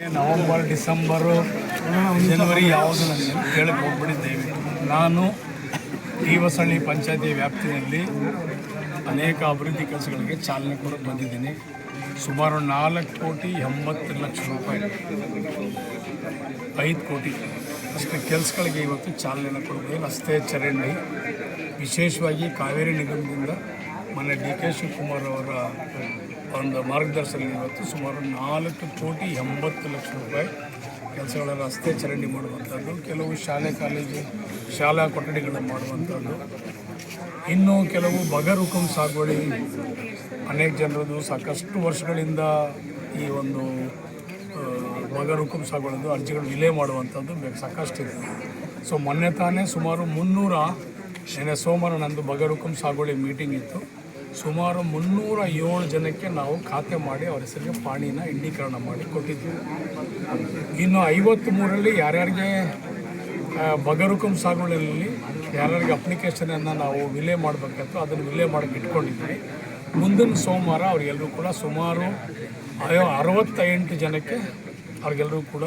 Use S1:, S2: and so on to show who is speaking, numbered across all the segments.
S1: November, December, ಜನವರಿ ಯಾವುದು ನನಗೆ ಕೇಳಕ್ಕೆ ಹೋಗ್ಬಿಟ್ಟಿದ್ದೇವೆ. ನಾನು ಈ ಹೊಸಳ್ಳಿ ಪಂಚಾಯತಿ ವ್ಯಾಪ್ತಿಯಲ್ಲಿ ಅನೇಕ ಅಭಿವೃದ್ಧಿ ಕೆಲಸಗಳಿಗೆ ಚಾಲನೆ ಕೊಡಕ್ಕೆ ಬಂದಿದ್ದೀನಿ. ಸುಮಾರು ನಾಲ್ಕು ಕೋಟಿ ಎಂಬತ್ತು ಲಕ್ಷ ರೂಪಾಯಿ. ಐದು ಕೋಟಿ. ಅಷ್ಟು ಕೆಲಸಗಳಿಗೆ ಇವತ್ತು ಚಾಲನೆ ಕೊಡಬಹುದು ರಸ್ತೆ ಚರಂಡಿ. ವಿಶೇಷವಾಗಿ ಕಾವೇರಿ ನಿಗಮದಿಂದ ಮೊನ್ನೆ ಡಿ ಕೆ ಶಿವಕುಮಾರ್ ಅವರ ಒಂದು ಮಾರ್ಗದರ್ಶನ ಇವತ್ತು. ಸುಮಾರು ನಾಲ್ಕು ಕೋಟಿ ಎಂಬತ್ತು ಲಕ್ಷ ರೂಪಾಯಿ ಕೆಲಸಗಳ ರಸ್ತೆ ಚರಂಡಿ ಮಾಡುವಂಥದ್ದು, ಕೆಲವು ಶಾಲೆ, ಕಾಲೇಜು, ಶಾಲಾ ಕೊಠಡಿಗಳನ್ನು ಮಾಡುವಂಥದ್ದು. ಇನ್ನು ಕೆಲವು ಬಗರ್ ಹುಕುಂ ಸಾಗುವಳಿ ಅನೇಕ ಜನರದು ಸಾಕಷ್ಟು ವರ್ಷಗಳಿಂದ ಈ ಒಂದು ಬಗರುಕಂ ಸಾಗುವಳಿದು ಅರ್ಜಿಗಳು ವಿಲೇ ಮಾಡುವಂಥದ್ದು ಸಾಕಷ್ಟಿದೆ ಸೊ, ಮೊನ್ನೆ ತಾನೇ ಸುಮಾರು ಮುನ್ನೂರ ನೆನೆ ಸೋಮವಾರ ನಂದು ಬಗರ್ ಹುಕುಂ ಸಾಗುವಳಿ ಮೀಟಿಂಗ್ ಇತ್ತು. ಸುಮಾರು ಮುನ್ನೂರ ಏಳು ಜನಕ್ಕೆ ನಾವು ಖಾತೆ ಮಾಡಿ ಅವರ ಹೆಸರಿಗೆ ಪಾಣಿನ ಇಂಡೀಕರಣ ಮಾಡಿ ಕೊಟ್ಟಿದ್ದೀವಿ. ಇನ್ನು ಐವತ್ತು ಮೂರಲ್ಲಿ ಯಾರ್ಯಾರಿಗೆ ಬಗರುಕಂ ಸಾಗುವಳಿಯಲ್ಲಿ ಯಾರ್ಯಾರಿಗೆ ಅಪ್ಲಿಕೇಶನನ್ನು ನಾವು ವಿಲೆ ಮಾಡಬೇಕಿತ್ತು ಅದನ್ನು ವಿಲೆ ಮಾಡೋಕ್ಕೆ ಇಟ್ಕೊಂಡಿದ್ದೀವಿ. ಮುಂದಿನ ಸೋಮವಾರ ಅವರೆಲ್ಲರೂ ಕೂಡ ಸುಮಾರು ಐವ ಅರವತ್ತೆಂಟು ಜನಕ್ಕೆ ಅವ್ರಿಗೆಲ್ಲರೂ ಕೂಡ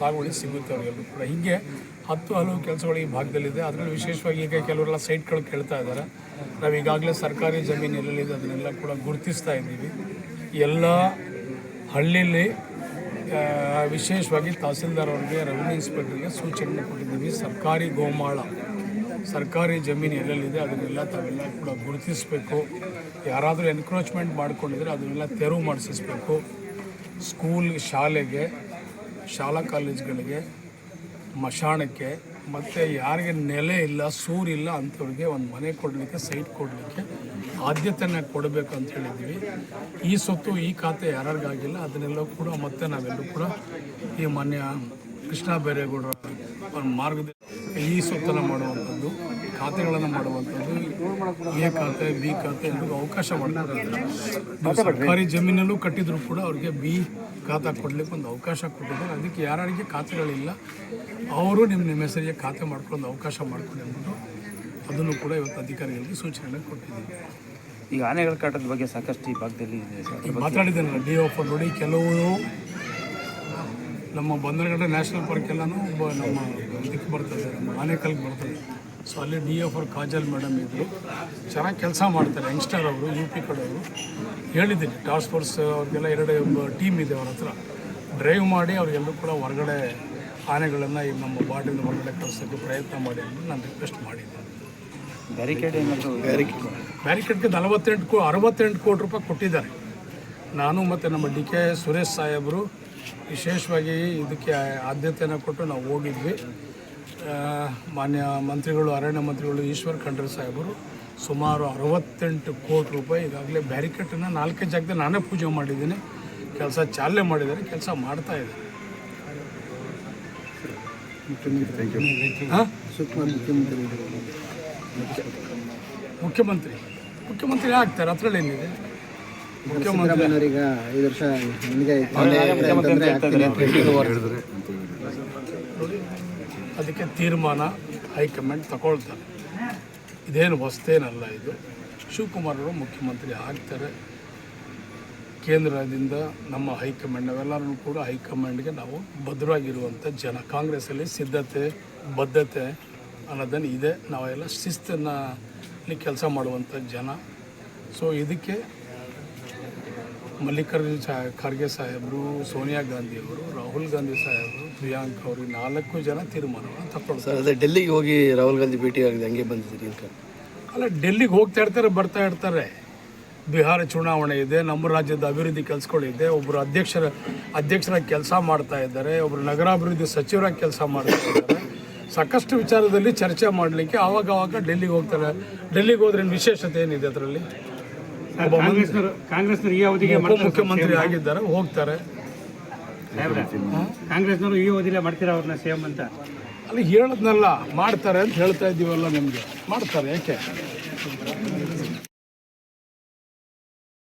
S1: ಸಾಗುವಳಿ ಸಿಗುತ್ತೆ ಅವ್ರಿಗೆಲ್ಲರೂ ಕೂಡ. ಹೀಗೆ ಹತ್ತು ಹಲವು ಕೆಲಸಗಳು ಈ ಭಾಗದಲ್ಲಿದೆ. ಅದರಲ್ಲಿ ವಿಶೇಷವಾಗಿ ಈಗ ಕೆಲವರೆಲ್ಲ ಸೈಟ್ಗಳು ಕೇಳ್ತಾ ಇದ್ದಾರೆ. ನಾವು ಈಗಾಗಲೇ ಸರ್ಕಾರಿ ಜಮೀನು ಎಲ್ಲೆಲ್ಲಿದೆ ಅದನ್ನೆಲ್ಲ ಕೂಡ ಗುರುತಿಸ್ತಾ ಇದ್ದೀವಿ. ಎಲ್ಲ ಹಳ್ಳಿಯಲ್ಲಿ ವಿಶೇಷವಾಗಿ ತಹಸೀಲ್ದಾರ್ ಅವರಿಗೆ ರೆವಿನ್ಯೂ ಇನ್ಸ್ಪೆಕ್ಟರ್ಗೆ ಸೂಚನೆ ಕೊಟ್ಟಿದ್ದೀವಿ. ಸರ್ಕಾರಿ ಗೋಮಾಳ, ಸರ್ಕಾರಿ ಜಮೀನು ಎಲ್ಲೆಲ್ಲಿದೆ ಅದನ್ನೆಲ್ಲ ತಾವೆಲ್ಲ ಕೂಡ ಗುರುತಿಸಬೇಕು. ಯಾರಾದರೂ ಎನ್ಕ್ರೋಚ್ಮೆಂಟ್ ಮಾಡಿಕೊಂಡಿದ್ರೆ ಅದನ್ನೆಲ್ಲ ತೆರವು ಮಾಡಿಸಿಸ್ಬೇಕು ಸ್ಕೂಲ್ ಶಾಲೆಗೆ, ಶಾಲಾ ಕಾಲೇಜ್ಗಳಿಗೆ, ಮಶಾಣಕ್ಕೆ, ಮತ್ತು ಯಾರಿಗೆ ನೆಲೆ ಇಲ್ಲ ಸೂರಿಲ್ಲ ಅಂಥವ್ರಿಗೆ ಒಂದು ಮನೆ ಕೊಡಲಿಕ್ಕೆ, ಸೈಟ್ ಕೊಡಲಿಕ್ಕೆ ಆದ್ಯತೆನ ಕೊಡಬೇಕು ಅಂತ ಹೇಳಿದ್ವಿ ಈ ಸೊತ್ತು ಈ ಖಾತೆ ಯಾರಿಗಾಗಿಲ್ಲ ಅದನ್ನೆಲ್ಲ ಕೂಡ ಮತ್ತೆ ನಾವೆಲ್ಲರೂ ಕೂಡ ಈ ಮಾನ್ಯ ಕೃಷ್ಣ ಬೈರೇಗೌಡರ ಮಾರ್ಗದ ಈ ಸೊತ್ತನ್ನು ಮಾಡುವಂಥದ್ದು ಖಾತೆಗಳನ್ನು ಮಾಡುವಂಥದ್ದು ಎ ಖಾತೆ ಬಿ ಖಾತೆ ಎಲ್ರಿಗೂ ಅವಕಾಶ ಮಾಡ್ತಾರೆ ಸರ್ಕಾರಿ ಜಮೀನಲ್ಲೂ ಕಟ್ಟಿದ್ರು ಕೂಡ ಅವ್ರಿಗೆ ಬಿ ಖಾತೆ ಕೊಡಲಿಕ್ಕೆ ಒಂದು ಅವಕಾಶ ಕೊಟ್ಟಿದ್ದಾರೆ. ಅದಕ್ಕೆ ಯಾರಿಗೆ ಖಾತೆಗಳಿಲ್ಲ ಅವರು ನಿಮ್ಮ ನಿಮ್ಮ ಹೆಸರಿಗೆ ಖಾತೆ ಮಾಡ್ಕೊಂಡು ಅವಕಾಶ ಮಾಡ್ಕೊಂಡು ಅಂದ್ಬಿಟ್ಟು ಅದನ್ನು ಕೂಡ ಇವತ್ತು ಅಧಿಕಾರಿಗಳಿಗೆ ಸೂಚನೆ ಕೊಟ್ಟಿದ್ದೀವಿ.
S2: ಈಗ ಆನೆಗಳ ಕಾಟದ ಬಗ್ಗೆ ಸಾಕಷ್ಟು ಈ ಭಾಗದಲ್ಲಿ
S1: ಮಾತಾಡಿದ್ದೇನೆ ಡಿ ಎಫ್ ನೋಡಿ ಕೆಲವು ನಮ್ಮ ಬಂದರಗಡೆ ನ್ಯಾಷನಲ್ ಪಾರ್ಕ್ ಎಲ್ಲನೂ ಒಬ್ಬ ನಮ್ಮ ಇದಕ್ಕೆ ಬರ್ತದೆ ನಮ್ಮ ಆನೇಕಲ್ಗೆ ಬರ್ತದೆ. ಸೊ ಅಲ್ಲಿ ಡಿ ಎಫ್ ಅವ್ರ ಕಾಜಲ್ ಮೇಡಮ್ ಇದ್ದರು ಚೆನ್ನಾಗಿ ಕೆಲಸ ಮಾಡ್ತಾರೆ ಯಂಗ್ಸ್ಟರ್ ಅವರು ಯು ಪಿ ಕಡೆಯವರು. ಹೇಳಿದ್ದೀನಿ ಟಾಸ್ಕ್ ಫೋರ್ಸ್ ಅವ್ರಿಗೆಲ್ಲ ಎರಡು ಟೀಮ್ ಇದೆ ಅವ್ರ ಹತ್ರ. ಡ್ರೈವ್ ಮಾಡಿ ಅವ್ರಿಗೆಲ್ಲರೂ ಕೂಡ ಹೊರಗಡೆ ಆನೆಗಳನ್ನು ಈಗ ನಮ್ಮ ಬಾಡಿಯಿಂದ ಹೊರಗಡೆ ಕಳಿಸೋಕ್ಕೆ ಪ್ರಯತ್ನ ಮಾಡಿ ಅಂತ ನಾನು ರಿಕ್ವೆಸ್ಟ್ ಮಾಡಿದ್ದೆ
S2: ಬ್ಯಾರಿಕೇಡ್ ಏನಾದರೂ
S1: ಬ್ಯಾರಿಕೇಡ್ಗೆ ನಲವತ್ತೆಂಟು ಕೋ ಅರವತ್ತೆಂಟು ಕೋಟಿ ರೂಪಾಯಿ ಕೊಟ್ಟಿದ್ದಾರೆ. ನಾನು ಮತ್ತು ನಮ್ಮ ಡಿ ಕೆ ಸುರೇಶ್ ಸಾಹೇಬರು ವಿಶೇಷವಾಗಿ ಇದಕ್ಕೆ ಆದ್ಯತೆಯನ್ನು ಕೊಟ್ಟು ನಾವು ಹೋಗಿದ್ವಿ. ಮಾನ್ಯ ಮಂತ್ರಿಗಳು ಅರಣ್ಯ ಮಂತ್ರಿಗಳು ಈಶ್ವರ್ ಖಂಡ್ರೆ ಸಾಹೇಬರು ಸುಮಾರು ಅರವತ್ತೆಂಟು ಕೋಟಿ ರೂಪಾಯಿ ಈಗಾಗಲೇ ಬ್ಯಾರಿಕೇಡನ್ನು ನಾಲ್ಕೇ ಜಾಗದಲ್ಲಿ ನಾನೇ ಪೂಜೆ ಮಾಡಿದ್ದೀನಿ. ಕೆಲಸ ಚಾಲನೆ ಮಾಡಿದ್ದಾರೆ ಕೆಲಸ ಮಾಡ್ತಾ ಇದ್ದಾರೆ ಮುಖ್ಯಮಂತ್ರಿ ಮುಖ್ಯಮಂತ್ರಿ. ಆಗ್ತಾರೆ? ಅದ್ರಲ್ಲಿ ಏನಿದೆ ಮುಖ್ಯಮಂತ್ರಿ
S3: ಈಗ ಐದು ವರ್ಷ ನನಗೆ ಅಂತಂದ್ರೆ ಆಗ್ತೀನಿ ಅಂತ ಹೇಳಿದ್ರು.
S1: ಅದಕ್ಕೆ ತೀರ್ಮಾನ ಹೈಕಮಾಂಡ್ ತಗೊಳ್ತಾರೆ. ಇದೇನು ಹೊಸ್ತೇನಲ್ಲ ಇದು. ಶಿವಕುಮಾರ್ ಅವರು ಮುಖ್ಯಮಂತ್ರಿ ಆಗ್ತಾರೆ. ಕೇಂದ್ರದಿಂದ ನಮ್ಮ ಹೈಕಮಾಂಡ್ ನಾವೆಲ್ಲರೂ ಕೂಡ ಹೈಕಮಾಂಡ್ಗೆ ನಾವು ಭದ್ರವಾಗಿರುವಂಥ ಜನ. ಕಾಂಗ್ರೆಸ್ಸಲ್ಲಿ ಸಿದ್ಧತೆ ಬದ್ಧತೆ ಅನ್ನೋದನ್ನು ಇದೆ. ನಾವೆಲ್ಲ ಶಿಸ್ತನ್ನು ಕೆಲಸ ಮಾಡುವಂಥ ಜನ. ಸೊ ಇದಕ್ಕೆ ಮಲ್ಲಿಕಾರ್ಜುನ ಸಾ ಖರ್ಗೆ ಸಾಹೇಬರು ಸೋನಿಯಾ ಗಾಂಧಿ ಅವರು ರಾಹುಲ್ ಗಾಂಧಿ ಸಾಹೇಬರು ಪ್ರಿಯಾಂಕ್ ಅವರು ನಾಲ್ಕು ಜನ ತೀರ್ಮಾನ ತಗೊಳ್ತಾರೆ
S3: ಸರ್ ಅದೇ ಡೆಲ್ಲಿಗೆ ಹೋಗಿ ರಾಹುಲ್ ಗಾಂಧಿ ಭೇಟಿ ಆಗಿದೆ ಹಂಗೆ ಬಂದಿದ್ದೀರಿ ಅಂತ.
S1: ಅಲ್ಲ ಡೆಲ್ಲಿಗೆ ಹೋಗ್ತಾ ಇರ್ತಾರೆ ಬರ್ತಾ ಇರ್ತಾರೆ. ಬಿಹಾರ ಚುನಾವಣೆ ಇದೆ ನಮ್ಮ ರಾಜ್ಯದ ಅಭಿವೃದ್ಧಿ ಕೆಲಸಗಳಿದೆ ಒಬ್ಬರು ಅಧ್ಯಕ್ಷರ ಅಧ್ಯಕ್ಷರಾಗಿ ಕೆಲಸ ಮಾಡ್ತಾ ಇದ್ದಾರೆ ಒಬ್ಬರು ನಗರಾಭಿವೃದ್ಧಿ ಸಚಿವರಾಗಿ ಕೆಲಸ ಮಾಡ್ತಾ ಇದ್ದಾರೆ. ಸಾಕಷ್ಟು ವಿಚಾರದಲ್ಲಿ ಚರ್ಚೆ ಮಾಡಲಿಕ್ಕೆ ಆವಾಗ ಆವಾಗ ಡೆಲ್ಲಿಗೆ ಹೋಗ್ತಾರೆ. ಡೆಲ್ಲಿಗೆ ಹೋದ್ರೆ ವಿಶೇಷತೆ ಏನಿದೆ ಅದರಲ್ಲಿ? ಮಂತ್ರಿ-
S4: ಕಾಂಗ್ರೆಸ್ನವರು ಈ ಅವಧಿಗೆ
S1: ಮುಖ್ಯಮಂತ್ರಿ ಆಗಿದ್ದಾರೆ ಹೋಗ್ತಾರೆ.
S4: ಕಾಂಗ್ರೆಸ್ನವರು ಈ ಅವಧಿಲೇ ಮಾಡ್ತೀರಾ ಅವ್ರನ್ನ ಸಿಎಂ ಅಂತ?
S1: ಅಲ್ಲಿ ಹೇಳದ್ನಲ್ಲ ಮಾಡ್ತಾರೆ ಅಂತ ಹೇಳ್ತಾ ಇದ್ದೀವಲ್ಲ ನಿಮಗೆ. ಮಾಡ್ತಾರೆ ಯಾಕೆ?